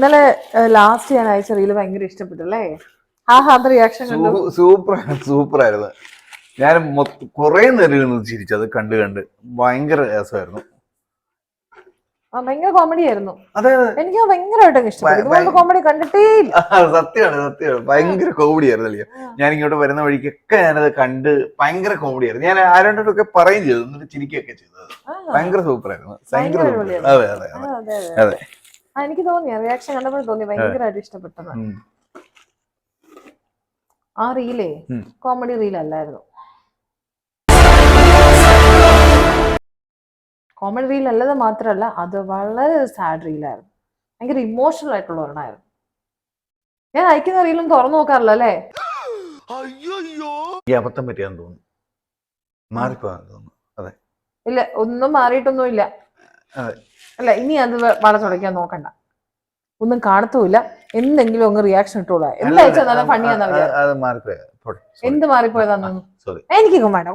ഇന്നലെ ലാസ്റ്റ് ഞാൻ അയച്ച റീൽ ഭയങ്കര ഇഷ്ടപ്പെട്ടല്ലേ? ആ ഹാദ റിയാക്ഷൻ സൂപ്പർ സൂപ്പർ ആയിരുന്നു ഞാൻ കുറെ നേരം ഇരുന്ന് ചിരിച്ചു അത് കണ്ട് കണ്ട്. ഭയങ്കര രസമായിരുന്നു. ഭയങ്കര കോമഡി ആയിരുന്നു. അതെ അതെ. എനിക്ക് അത് ഭയങ്കരമായിട്ട് ഇഷ്ടപ്പെട്ടു. കോമഡി കണ്ടിട്ടേ സത്യമാണ് സത്യമാണ്. ഭയങ്കര കോമഡി ആയിരുന്നു അല്ലേ ഞാൻ ഇങ്ങോട്ട് വരുന്ന വഴിക്കൊക്കെ ഞാനത് കണ്ട് ഭയങ്കര കോമഡി ആയിരുന്നു. ഞാൻ ആരോടൊക്കെ പറയും ചെയ്തു എന്നിട്ട് ചിരിക്കുകയൊക്കെ ചെയ്തത് ഭയങ്കര സൂപ്പർ ആയിരുന്നു ഭയങ്കര. അതെ അതെ അതെ. അതെ അതെ. അതെ. എനിക്ക് തോന്നിയ റിയാക്ഷൻ കണ്ടപ്പോൾ തോന്നി ഭയങ്കരമായിട്ട് ഇഷ്ടപ്പെട്ടത്. ആ റീലേ കോമഡി റീൽ അല്ലായിരുന്നു. കോമഡി റീൽ അല്ലത് മാത്രമല്ല അത് വളരെ സാഡ് റീലായിരുന്നു ഭയങ്കര ഇമോഷണൽ ആയിട്ടുള്ള ഒരെണ്ണായിരുന്നു. ഞാൻ അയക്കുന്ന റീലും തുറന്നു നോക്കാറില്ല അല്ലേ? ഈ അബദ്ധം പറ്റിയാന്ന് തോന്നുന്നു. മാറിപ്പോകാൻ തോന്നുന്നു. ഇല്ല ഒന്നും മാറിയിട്ടൊന്നും ഇല്ല അതെ. അല്ല ഇനി അത് വളച്ചുടയ്ക്കാൻ നോക്കണ്ട. ഒന്നും കാണത്തുമില്ല എന്തെങ്കിലും അങ്ങ് റിയാക്ഷൻ ഇട്ടോളാം. എന്താ വെച്ചാൽ നല്ല അത് മാറിപ്പോയാ. എന്ത് മാറിപ്പോയതാണെന്ന് സോറി എനിക്കൊക്കെ വേണ്ട.